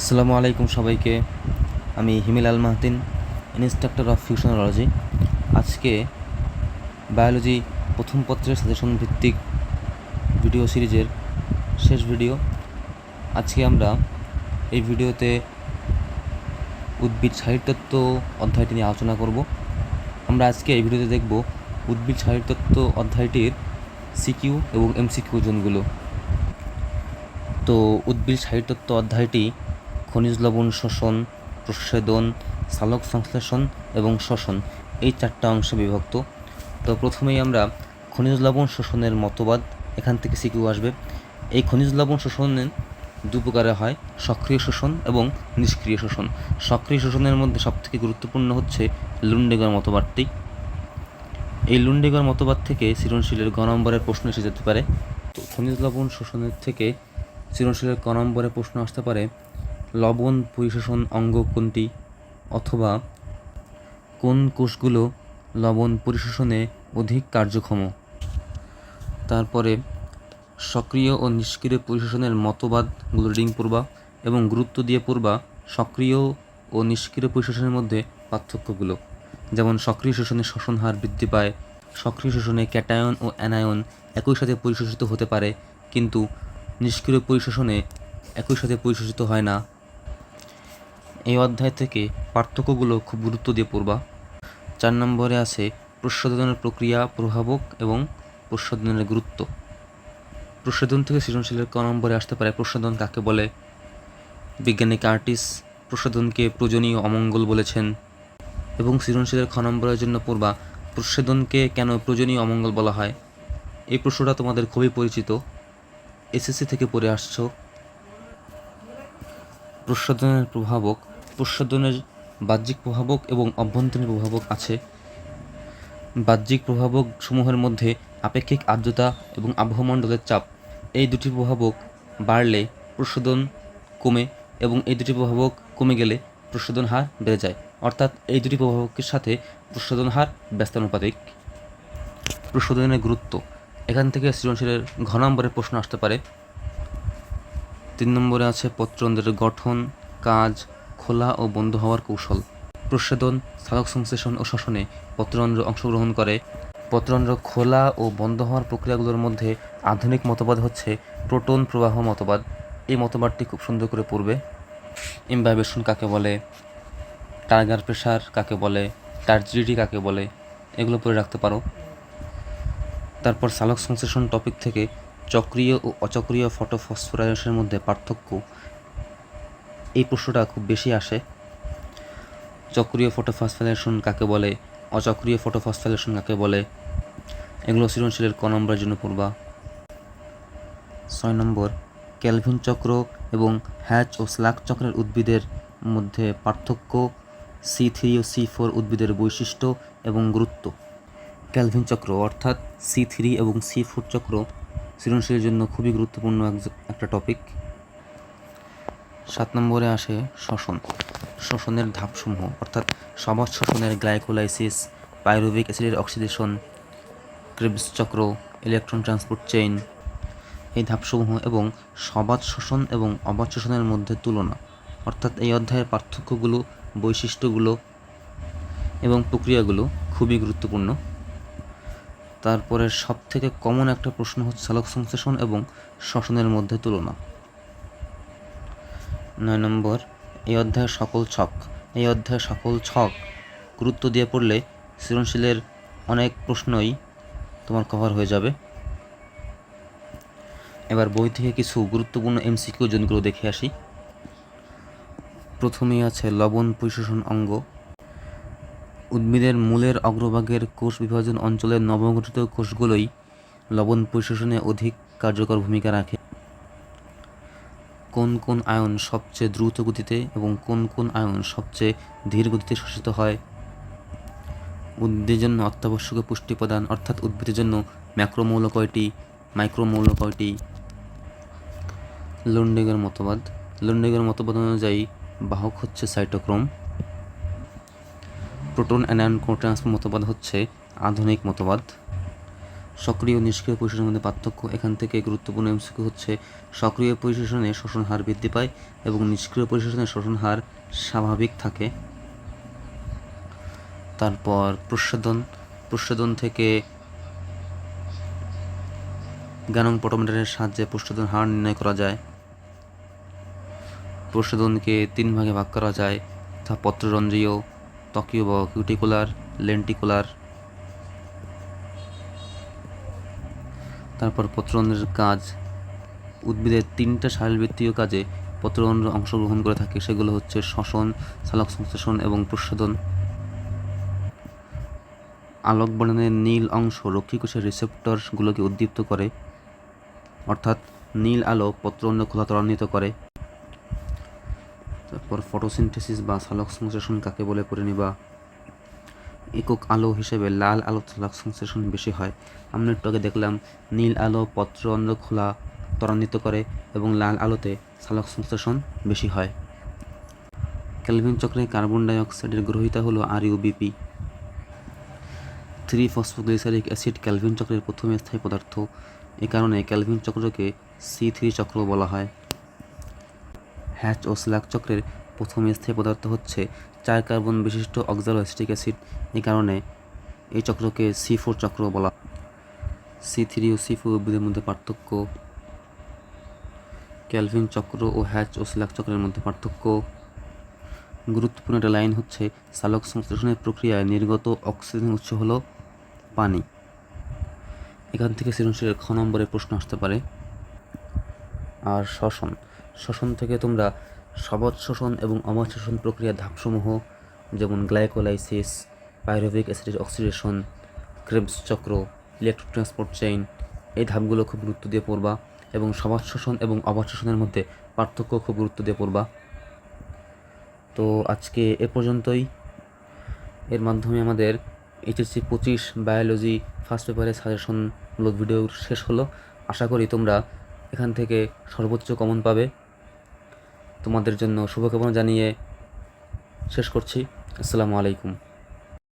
আসসালামু আলাইকুম সবাইকে। আমি হিমিল আল মাহতিন ইনস্ট্রাক্টর অফ ফিউশনোলজি আজকে বায়োলজি প্রথম পত্রের সাজেশন ভিত্তিক ভিডিও সিরিজের শেষ ভিডিও আজকে আমরা এই ভিডিওতে উদ্ভিদ সাহিত্যত্ব অধ্যায়টি নিয়ে আলোচনা করব। আমরা আজকে এই ভিডিওতে দেখব উদ্ভিদ সাহিত্যত্ব অধ্যায়টির সিকিউ এবং এমসিকিউ জোনগুলো। তো উদ্ভিদ সাহিত্যত্ব অধ্যায়টি খনিজ লবণ শোষণ প্রচ্ছেদন সালোক সংশ্লেষণ এবং শ্বসন, এই চারটা অংশে বিভক্ত। তো প্রথমেই আমরা খনিজ লবণ শোষণের মতবাদ এখান থেকে সিকিউ আসবে। এই খনিজ লবণ শোষণের দু প্রকারে হয়, সক্রিয় শোষণ এবং নিষ্ক্রিয় শোষণ সক্রিয় শোষণের মধ্যে সবথেকে গুরুত্বপূর্ণ হচ্ছে লুন্ডেগর মতবাদটি। এই লুন্ডেগর মতবাদ থেকে সৃজনশীলের গ নম্বরের প্রশ্ন এসে যেতে পারে। তো খনিজ লবণ শোষণের থেকে সৃজনশীলের ক নম্বরে প্রশ্ন আসতে পারে লবণ পরিশোষণ অঙ্গ কোনটি? অথবা কোন কোষগুলো লবণ পরিশোষণে অধিক কার্যক্ষম? তারপরে, সক্রিয় ও নিষ্ক্রিয় পরিশোষণের মতবাদগুলো রিডিং পূর্বা এবং গুরুত্ব দিয়ে পূর্বা সক্রিয় ও নিষ্ক্রিয় পরিশোষণের মধ্যে পার্থক্যগুলো। যেমন, সক্রিয় শোষণে শোষণ হার বৃদ্ধি পায়, সক্রিয় শোষণে ক্যাটায়ন ও অ্যানায়ন একই সাথে পরিশোষিত হতে পারে, কিন্তু নিষ্ক্রিয় পরিশোষণে একই সাথে পরিশোষিত হয় না। এই অধ্যায় থেকে পার্থক্যগুলো খুব গুরুত্ব দিয়ে পড়বা। চার নম্বরে আছে, প্রসাধনের প্রক্রিয়া, প্রভাবক এবং প্রসাধনের গুরুত্ব। প্রসাধন থেকে সৃজনশীলের ক নম্বরে আসতে পারে, প্রসাধন কাকে বলে? বিজ্ঞানী কার্টিস প্রসাধনকে প্রয়োজনীয় অমঙ্গল বলেছেন। এবং সৃজনশীলের খ নম্বরের জন্য পড়বা, প্রসাধনকে কেন প্রয়োজনীয় অমঙ্গল বলা হয়? এই প্রশ্নটা তোমাদের খুবই পরিচিত। এসএসসি থেকে পড়ে আসছো। প্রসাধনের প্রভাবক প্রসাধনের বাহ্যিক প্রভাবক এবং অভ্যন্তরীণ প্রভাবক আছে। বাহ্যিক প্রভাবক সমূহের মধ্যে আপেক্ষিক আর্দ্রতা এবং আবহমণ্ডলের চাপ, এই দুটি প্রভাবক বাড়লে প্রশোধন কমে এবং এই দুটি প্রভাবক কমে গেলে প্রশোধন হার বেড়ে যায়। অর্থাৎ এই দুটি প্রভাবকের সাথে প্রশোধন হার ব্যস্তানুপাতিক। প্রশোধনের গুরুত্ব। এখান থেকে সৃজনশীলের ঘ নম্বরের প্রশ্ন আসতে পারে। তিন নম্বরে আছে পত্রন্ত্রের গঠন, কাজ খোলা ও বন্ধ হওয়ার কৌশল। প্রসাধন সাধক সংশ্লেষণ ও শাসনে পত্রন্ত্র অংশগ্রহণ করে। পত্রন্ত্র খোলা ও বন্ধ হওয়ার প্রক্রিয়াগুলোর মধ্যে আধুনিক মতবাদ হচ্ছে প্রোটন প্রবাহ মতবাদ। এই মতবাদটি খুব সুন্দর করে পড়বে। ইমবাইবেশন কাকে বলে? টার্গার প্রেশার কাকে বলে? টার্জিডিটি কাকে বলে? এগুলো পড়ে রাখতে পারো। তারপর সালক সংশ্লেষণ টপিক থেকে চক্রীয় ও অচক্রীয় ফটোফসফোরাইলেশনের মধ্যে পার্থক্য এই প্রশ্নটা খুব বেশি আসে। চক্রীয় ফটোফসফোরাইলেশন কাকে বলে? অচক্রীয় ফটোফসফোরাইলেশন কাকে বলে? এগুলো সৃজনশীলের ক নম্বরের জন্য পড়বা। ছয় নম্বর ক্যালভিন চক্র এবং হ্যাচ ও স্লাক চক্রের উদ্ভিদের মধ্যে পার্থক্য সি থ্রি ও সি ফোর উদ্ভিদের বৈশিষ্ট্য এবং গুরুত্ব। ক্যালভিন চক্র অর্থাৎ সি থ্রি এবং সি ফোর চক্র সৃজনশীলের জন্য খুবই গুরুত্বপূর্ণ এক- একটা টপিক সাত নম্বরে আসে শ্বসন। শ্বসনের ধাপসমূহ, অর্থাৎ সমাজ শ্বসনের গ্লাইকোলাইসিস, পাইরুভিক অ্যাসিডের অক্সিডেশন ক্রিবস চক্র, ইলেকট্রন ট্রান্সপোর্ট চেইন। এই ধাপসমূহ এবং সবাদ শোষণ এবং অবাধ শোষণের মধ্যে তুলনা, অর্থাৎ এই অধ্যায়ের পার্থক্যগুলো, বৈশিষ্ট্যগুলো এবং প্রক্রিয়াগুলো খুবই গুরুত্বপূর্ণ। তারপরে সব থেকে কমন একটা প্রশ্ন হচ্ছে সালোক সংশ্লেষণ এবং শ্বসনের মধ্যে তুলনা। নয় নম্বর, এই অধ্যায়ের সকল ছক। এই অধ্যায়ের সকল ছক গুরুত্ব দিয়ে পড়লে সৃজনশীলের অনেক প্রশ্নই তোমার কভার হয়ে যাবে। এবার বই থেকে কিছু গুরুত্বপূর্ণ এমসিকিউ জনগুলো দেখে আসি। প্রথমেই আছে লবণ পরিশোষণ অঙ্গ। উদ্ভিদের মূলের অগ্রভাগের কোষ বিভাজন অঞ্চলের নবগঠিত কোষগুলোই লবণ পরিশোষণে অধিক কার্যকর ভূমিকা রাখে। কোন কোন আয়ন সবচেয়ে দ্রুত গতিতে এবং কোন কোন আয়ন সবচেয়ে ধীর গতিতে শোষিত হয়? উদ্ভিদের জন্য অত্যাবশ্যকীয় পুষ্টি প্রদান অর্থাৎ উদ্ভিদের জন্য ম্যাক্রোমৌল কয়টি, মাইক্রোমৌল কয়টি? লন্ডেগের মতবাদ। লন্ডেগের মতবাদ অনুযায়ী বাহক হচ্ছে সাইটোক্রোম। প্রোটন, অ্যানায়ন কোট্রান্সফার মতবাদ হচ্ছে আধুনিক মতবাদ। সক্রিয় নিষ্ক্রিয় পরিশোষণের মধ্যে পার্থক্য। এখান থেকে গুরুত্বপূর্ণ এমসিকিউ হচ্ছে সক্রিয় পরিশোষণে শোষণ হার বৃদ্ধি পায় এবং নিষ্ক্রিয় পরিশোষণে শোষণ হার স্বাভাবিক থাকে। তারপর প্রসাদন প্রসাদন থেকে গ্যানং পটোমিটারের সাহায্যে প্রসাদন হার নির্ণয় করা যায়। প্রসাদনকে তিন ভাগে ভাগ করা যায়। তা পত্ররঞ্জীয় ত্বকীয় বা কিউটিকুলার লেন্টিকুলার তারপর পত্ররন্ধ্রের কাজ, উদ্ভিদের তিনটা শারীরবৃত্তীয় কাজে পত্ররন্ধ্র অংশগ্রহণ করে থাকে। সেগুলো হচ্ছে শ্বসন, সালোক সংশ্লেষণ এবং আলোক বর্ণনের নীল অংশ রক্ষীকোষের রিসেপ্টরগুলোকে উদ্দীপ্ত করে, অর্থাৎ নীল আলো পত্ররন্ধ্র খোলা ত্বরান্বিত করে। তারপর ফটোসিনথেসিস বা সালোক সংশ্লেষণ কাকে বলে পড়ে নিবা? একক আলো হিসেবে লাল আলো সংশ্লেষণ বেশি হয়। আমরা একটু আগে দেখলাম, নীল আলো পত্ররন্ধ্র খোলা ত্বরান্বিত করে এবং লাল আলোতে সালোক সংশ্লেষণ বেশি হয়। ক্যালভিন চক্রে কার্বন ডাই অক্সাইডের গ্রহিতা হলো আর UBP three phosphoglyceric acid Calvin চক্রের প্রথম স্থায়ী পদার্থ। এ কারণে ক্যালভিন চক্রকে সি থ্রি চক্র বলা হয়। হ্যাচ ও স্ল্যাক চক্রের প্রথম স্থায়ী পদার্থ হচ্ছে চার কার্বন বিশিষ্ট অক্সালো অ্যাসিটিক অ্যাসিড এই কারণে এই চক্রকে সি ফোর চক্র বলা সি থ্রি ও সি ফোর উদ্ভিদের মধ্যে পার্থক্য ক্যালভিন চক্র ও হ্যাচ ও স্ল্যাক চক্রের মধ্যে পার্থক্য। গুরুত্বপূর্ণ একটা লাইন হচ্ছে, সালোক সংশ্লেষণের প্রক্রিয়ায় নির্গত অক্সিজেন উৎস হলো পানি। এখান থেকে সৃজনশীলের খ নম্বরে প্রশ্ন আসতে পারে। আর শ্বসন। শ্বসন থেকে তোমরা সবজ শোষণ এবং অবাধ শোষণ প্রক্রিয়ার ধাপসমূহ, যেমন গ্লাইকোলাইসিস, পাইরোভিক অ্যাসিডের অক্সিডেশন, ক্রেবস চক্র, ইলেকট্রিক ট্রান্সপোর্ট চেইন, এই ধাপগুলো খুব গুরুত্ব দিয়ে পড়বা এবং সমাজ শোষণ এবং অবাধ শোষণের মধ্যে পার্থক্য খুব গুরুত্ব দিয়ে পড়বা। তো আজকে এ পর্যন্তই। এর মাধ্যমে আমাদের এইচএসসি পঁচিশ বায়োলজি ফার্স্ট পেপারের সাজেশনমূলক ভিডিও শেষ হলো। আশা করি তোমরা এখান থেকে সর্বোচ্চ কমন পাবে। তোমাদের জন্য শুভকামনা জানিয়ে শেষ করছি। আসসালামু আলাইকুম।